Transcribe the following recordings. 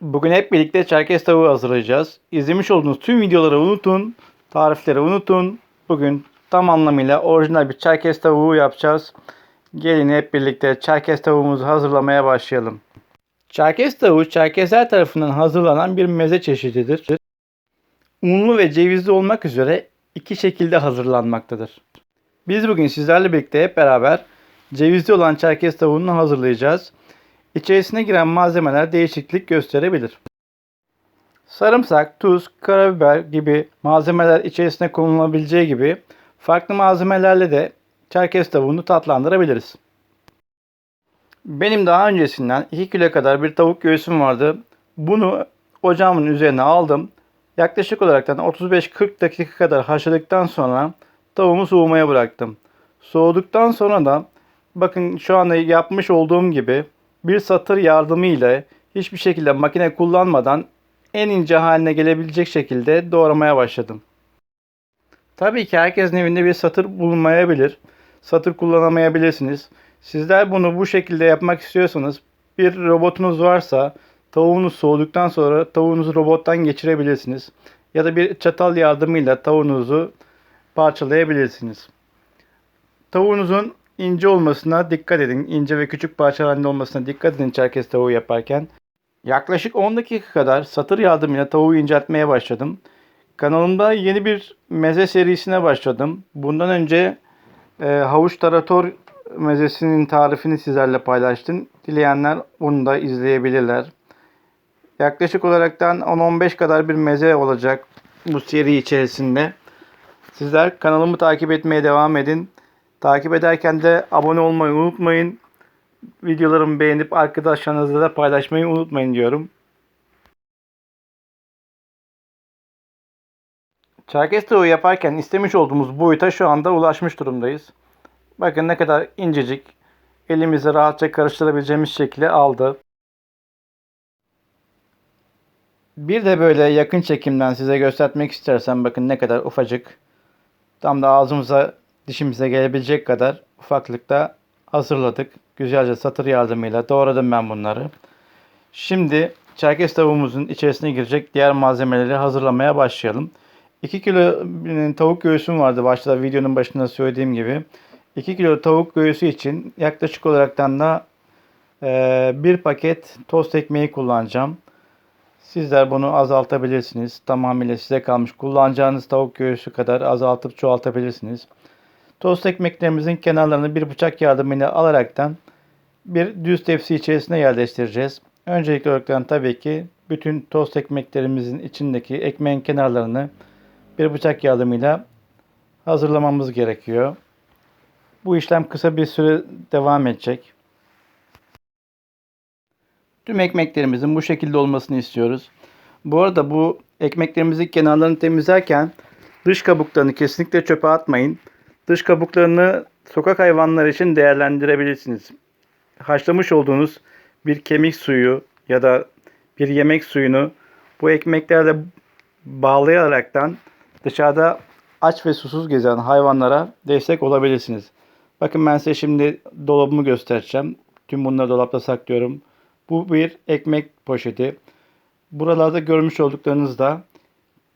Bugün hep birlikte çerkez tavuğu hazırlayacağız. İzlemiş olduğunuz tüm videoları unutun, tarifleri unutun. Bugün tam anlamıyla orijinal bir çerkez tavuğu yapacağız. Gelin hep birlikte çerkez tavuğumuzu hazırlamaya başlayalım. Çerkez tavuğu Çerkezler tarafından hazırlanan bir meze çeşididir. Unlu ve cevizli olmak üzere iki şekilde hazırlanmaktadır. Biz bugün sizlerle birlikte hep beraber cevizli olan çerkez tavuğunu hazırlayacağız. İçerisine giren malzemeler değişiklik gösterebilir. Sarımsak, tuz, karabiber gibi malzemeler içerisine konulabileceği gibi farklı malzemelerle de çerkez tavuğunu tatlandırabiliriz. Benim daha öncesinden 2 kilo kadar bir tavuk göğsüm vardı. Bunu ocağımın üzerine aldım. Yaklaşık olarak 35-40 dakika kadar haşladıktan sonra tavuğumu soğumaya bıraktım. Soğuduktan sonra da bakın şu anda yapmış olduğum gibi bir satır yardımı ile hiçbir şekilde makine kullanmadan en ince haline gelebilecek şekilde doğramaya başladım. Tabii ki herkesin evinde bir satır bulunmayabilir. Satır kullanamayabilirsiniz. Sizler bunu bu şekilde yapmak istiyorsanız bir robotunuz varsa tavuğunuz soğuduktan sonra tavuğunuzu robottan geçirebilirsiniz. Ya da bir çatal yardımıyla tavuğunuzu parçalayabilirsiniz. Tavuğunuzun ince olmasına dikkat edin. İnce ve küçük parçalar olmasına dikkat edin çerkez tavuğu yaparken. Yaklaşık 10 dakika kadar satır yardımıyla tavuğu inceltmeye başladım. Kanalımda yeni bir meze serisine başladım. Bundan önce e, havuç tarator mezesinin tarifini sizlerle paylaştım. Dileyenler bunu da izleyebilirler. Yaklaşık olaraktan 10-15 kadar bir meze olacak bu seri içerisinde. Sizler kanalımı takip etmeye devam edin. Takip ederken de abone olmayı unutmayın. Videolarımı beğenip arkadaşlarınızla da paylaşmayı unutmayın diyorum. Çerkez tavuğu yaparken istemiş olduğumuz boyuta şu anda ulaşmış durumdayız. Bakın ne kadar incecik. Elimizle rahatça karıştırabileceğimiz şekilde aldı. Bir de böyle yakın çekimden size göstermek istersem bakın ne kadar ufacık. Tam da ağzımıza dişimize gelebilecek kadar ufaklıkta hazırladık. Güzelce satır yardımıyla doğradım ben bunları. Şimdi çerkez tavuğumuzun içerisine girecek diğer malzemeleri hazırlamaya başlayalım. 2 kilo tavuk göğsüm vardı başta videonun başında söylediğim gibi. 2 kilo tavuk göğsü için yaklaşık olaraktan da e, bir paket tost ekmeği kullanacağım. Sizler bunu azaltabilirsiniz. Tamamıyla size kalmış. Kullanacağınız tavuk göğsü kadar azaltıp çoğaltabilirsiniz. Tost ekmeklerimizin kenarlarını bir bıçak yardımıyla alaraktan bir düz tepsi içerisine yerleştireceğiz. Öncelikli olarak tabii ki bütün tost ekmeklerimizin içindeki ekmeğin kenarlarını bir bıçak yardımıyla hazırlamamız gerekiyor. Bu işlem kısa bir süre devam edecek. Tüm ekmeklerimizin bu şekilde olmasını istiyoruz. Bu arada bu ekmeklerimizin kenarlarını temizlerken dış kabuklarını kesinlikle çöpe atmayın. Dış kabuklarını sokak hayvanları için değerlendirebilirsiniz. Haşlamış olduğunuz bir kemik suyu ya da bir yemek suyunu bu ekmeklerle bağlayaraktan dışarıda aç ve susuz gezen hayvanlara destek olabilirsiniz. Bakın ben size şimdi dolabımı göstereceğim. Tüm bunları dolapta saklıyorum. Bu bir ekmek poşeti. Buralarda görmüş olduklarınızda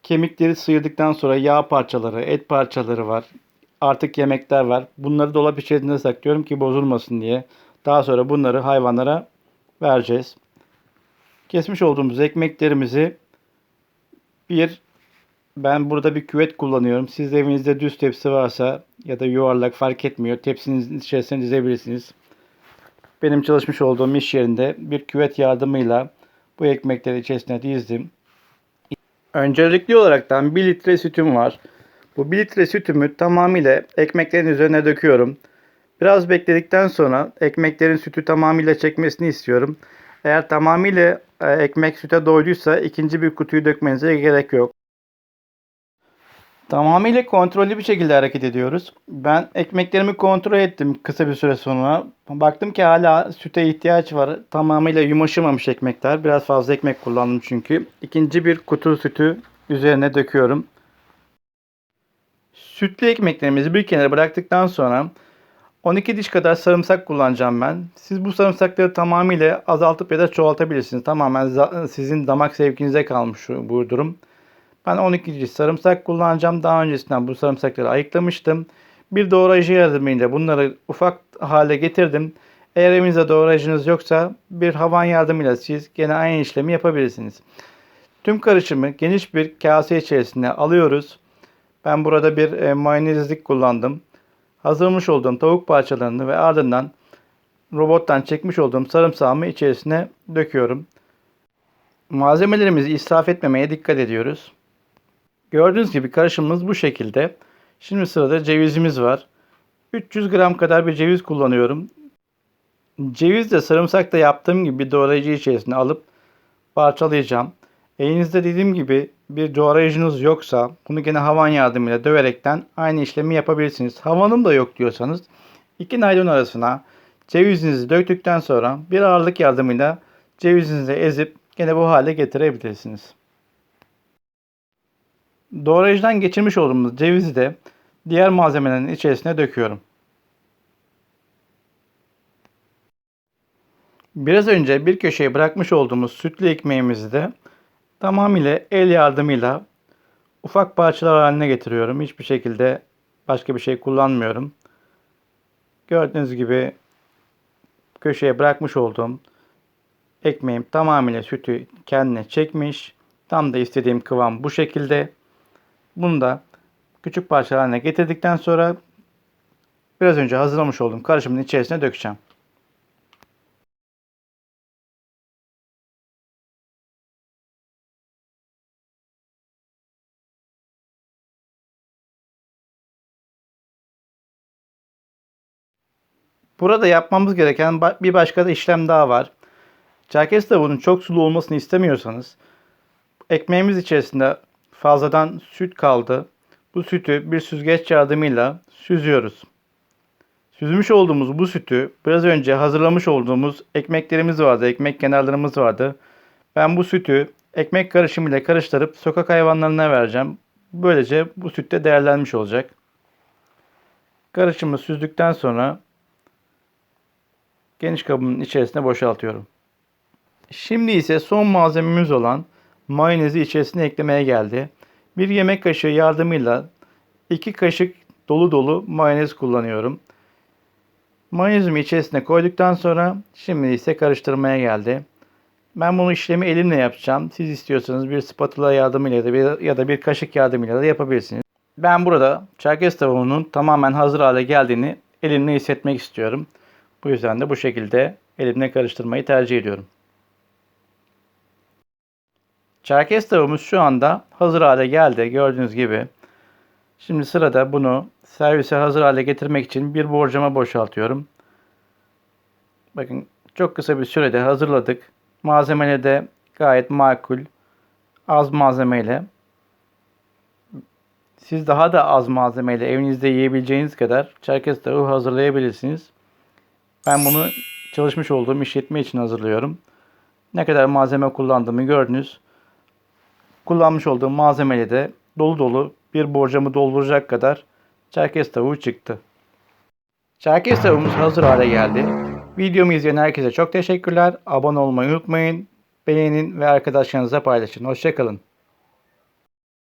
kemikleri sıyırdıktan sonra yağ parçaları, et parçaları var. Artık yemekler var. Bunları dolap içerisinde saklıyorum ki bozulmasın diye. Daha sonra bunları hayvanlara vereceğiz. Kesmiş olduğumuz ekmeklerimizi bir ben burada bir küvet kullanıyorum. Siz evinizde düz tepsi varsa ya da yuvarlak fark etmiyor. Tepsinin içerisine dizebilirsiniz. Benim çalışmış olduğum iş yerinde bir küvet yardımıyla bu ekmekleri içerisine dizdim. Öncelikli olaraktan 1 litre sütüm var. Bu 1 litre sütümü tamamıyla ekmeklerin üzerine döküyorum. Biraz bekledikten sonra ekmeklerin sütü tamamıyla çekmesini istiyorum. Eğer tamamıyla e, ekmek süte doyduysa ikinci bir kutuyu dökmenize gerek yok. Tamamıyla kontrollü bir şekilde hareket ediyoruz. Ben ekmeklerimi kontrol ettim kısa bir süre sonra. Baktım ki hala süte ihtiyaç var. Tamamıyla yumuşamamış ekmekler. Biraz fazla ekmek kullandım çünkü. İkinci bir kutu sütü üzerine döküyorum. Sütlü ekmeklerimizi bir kenara bıraktıktan sonra 12 diş kadar sarımsak kullanacağım ben. Siz bu sarımsakları tamamıyla azaltıp ya da çoğaltabilirsiniz. Tamamen sizin damak zevkinize kalmış bu durum. Ben 12 diş sarımsak kullanacağım. Daha öncesinden bu sarımsakları ayıklamıştım. Bir doğrayıcı yardımıyla bunları ufak hale getirdim. Eğer evinizde doğrayıcınız yoksa bir havan yardımıyla siz gene aynı işlemi yapabilirsiniz. Tüm karışımı geniş bir kase içerisine alıyoruz. Ben burada bir e, mayonezlik kullandım. Hazırlamış olduğum tavuk parçalarını ve ardından robottan çekmiş olduğum sarımsağımı içerisine döküyorum. Malzemelerimizi israf etmemeye dikkat ediyoruz. Gördüğünüz gibi karışımımız bu şekilde. Şimdi sırada cevizimiz var. 300 gram kadar bir ceviz kullanıyorum. Ceviz de sarımsak da yaptığım gibi doğrayıcı içerisine alıp parçalayacağım. Elinizde dediğim gibi bir doğrayıcınız yoksa bunu gene havan yardımıyla döverekten aynı işlemi yapabilirsiniz. Havanım da yok diyorsanız iki naylon arasına cevizinizi döktükten sonra bir ağırlık yardımıyla cevizinizi ezip gene bu hale getirebilirsiniz. Doğrayıcıdan geçirmiş olduğumuz cevizi de diğer malzemelerin içerisine döküyorum. Biraz önce bir köşeye bırakmış olduğumuz sütlü ekmeğimizi de tamamıyla el yardımıyla ufak parçalar haline getiriyorum. Hiçbir şekilde başka bir şey kullanmıyorum. Gördüğünüz gibi köşeye bırakmış olduğum ekmeğim tamamıyla sütü kendine çekmiş. Tam da istediğim kıvam bu şekilde. Bunu da küçük parçalar haline getirdikten sonra biraz önce hazırlamış olduğum karışımın içerisine dökeceğim. Burada yapmamız gereken bir başka da işlem daha var. Çerkez tavuğunun çok sulu olmasını istemiyorsanız ekmeğimiz içerisinde fazladan süt kaldı. Bu sütü bir süzgeç yardımıyla süzüyoruz. Süzmüş olduğumuz bu sütü biraz önce hazırlamış olduğumuz ekmeklerimiz vardı, ekmek kenarlarımız vardı. Ben bu sütü ekmek karışımıyla karıştırıp sokak hayvanlarına vereceğim. Böylece bu süt de değerlenmiş olacak. Karışımı süzdükten sonra geniş kabımın içerisine boşaltıyorum. Şimdi ise son malzememiz olan mayonezi içerisine eklemeye geldi. Bir yemek kaşığı yardımıyla 2 kaşık dolu dolu mayonez kullanıyorum. Mayonezimi içerisine koyduktan sonra şimdi ise karıştırmaya geldi. Ben bunu işlemi elimle yapacağım. Siz istiyorsanız bir spatula yardımıyla ya da bir, ya da bir kaşık yardımıyla da yapabilirsiniz. Ben burada çerkez tavuğunun tamamen hazır hale geldiğini elimle hissetmek istiyorum. Bu yüzden de bu şekilde elimle karıştırmayı tercih ediyorum. Çerkez tavuğumuz şu anda hazır hale geldi gördüğünüz gibi. Şimdi sırada bunu servise hazır hale getirmek için bir borcama boşaltıyorum. Bakın çok kısa bir sürede hazırladık. Malzemeleri de gayet makul. Az malzemeyle. Siz daha da az malzemeyle evinizde yiyebileceğiniz kadar çerkez tavuğu hazırlayabilirsiniz. Ben bunu çalışmış olduğum işletme için hazırlıyorum. Ne kadar malzeme kullandığımı gördünüz. Kullanmış olduğum malzemeyle de dolu dolu bir borcamı dolduracak kadar çerkez tavuğu çıktı. Çerkez tavuğumuz hazır hale geldi. Videomu izleyen herkese çok teşekkürler. Abone olmayı unutmayın. Beğenin ve arkadaşlarınıza paylaşın. Hoşçakalın.